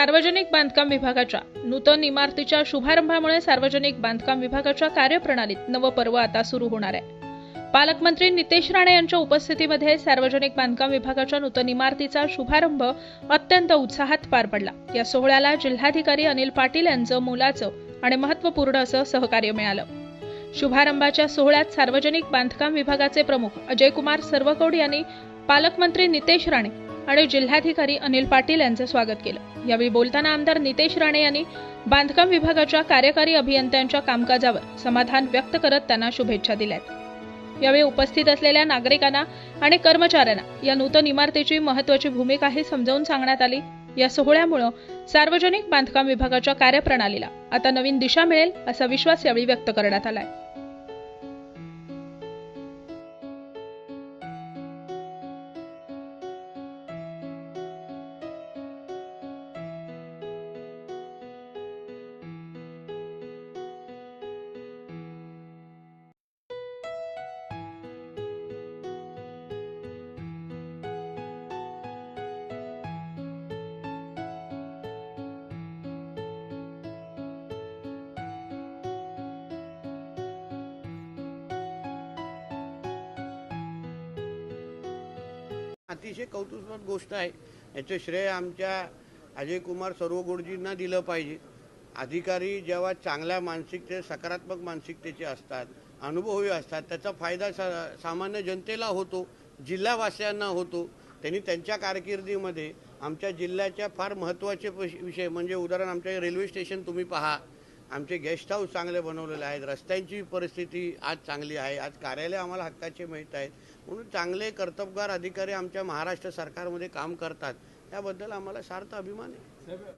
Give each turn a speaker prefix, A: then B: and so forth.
A: सार्वजनिक बांधकाम विभागाच्या नूतन इमारतीच्या शुभारंभामुळे सार्वजनिक बांधकाम विभागाच्या कार्यप्रणालीत नवपर्व आता सुरू होणार आहे. पालकमंत्री नितेश राणे यांच्या उपस्थितीमध्ये सार्वजनिक बांधकाम विभागाच्या नूतन इमारतीचा शुभारंभ अत्यंत उत्साहात पार पडला. या सोहळ्याला जिल्हाधिकारी अनिल पाटील यांचं मोलाचं आणि महत्त्वपूर्ण असं सहकार्य मिळालं. शुभारंभाच्या सोहळ्यात सार्वजनिक बांधकाम विभागाचे प्रमुख अजय कुमार सर्वकौड यांनी पालकमंत्री नितेश राणे आणि जिल्हाधिकारी अनिल पाटील यांचं स्वागत केलं. यावेळी बोलताना आमदार नितेश राणे यांनी बांधकाम विभागाच्या कार्यकारी अभियंत्यांच्या कामकाजावर समाधान व्यक्त करत त्यांना शुभेच्छा दिल्यात. यावेळी उपस्थित असलेल्या नागरिकांना आणि कर्मचाऱ्यांना या नूतन इमारतीची महत्वाची भूमिकाही समजावून सांगण्यात आली. या सोहळ्यामुळं सार्वजनिक बांधकाम विभागाच्या कार्यप्रणालीला आता नवीन दिशा मिळेल असा विश्वास यावेळी व्यक्त करण्यात आलाय.
B: अतिशय कौतुकस्पद गोष्ट आहे. याचं श्रेय आमच्या अजय कुमार सर्वगोडजींना दिलं पाहिजे. अधिकारी जेव्हा चांगल्या मानसिकते सकारात्मक मानसिकतेचे असतात अनुभवी असतात त्याचा फायदा सा सामान्य जनतेला होतो जिल्हावासियांना होतो. त्यांनी त्यांच्या कारकिर्दीमध्ये आमच्या जिल्ह्याच्या फार महत्त्वाचे विषय म्हणजे उदाहरण आमच्या रेल्वे स्टेशन तुम्ही पहा. आमचे गेस्ट हाऊस चांगले बनवलेले आहेत. रस्त्यांची परिस्थिती आज चांगली आहे. आज कार्यालय आम्हाला हक्काचे मिळत आहेत. म्हणून चांगले कर्तबगार अधिकारी आमच्या महाराष्ट्र सरकारमध्ये काम करतात. त्याबद्दल आम्हाला सार्थ अभिमान आहे.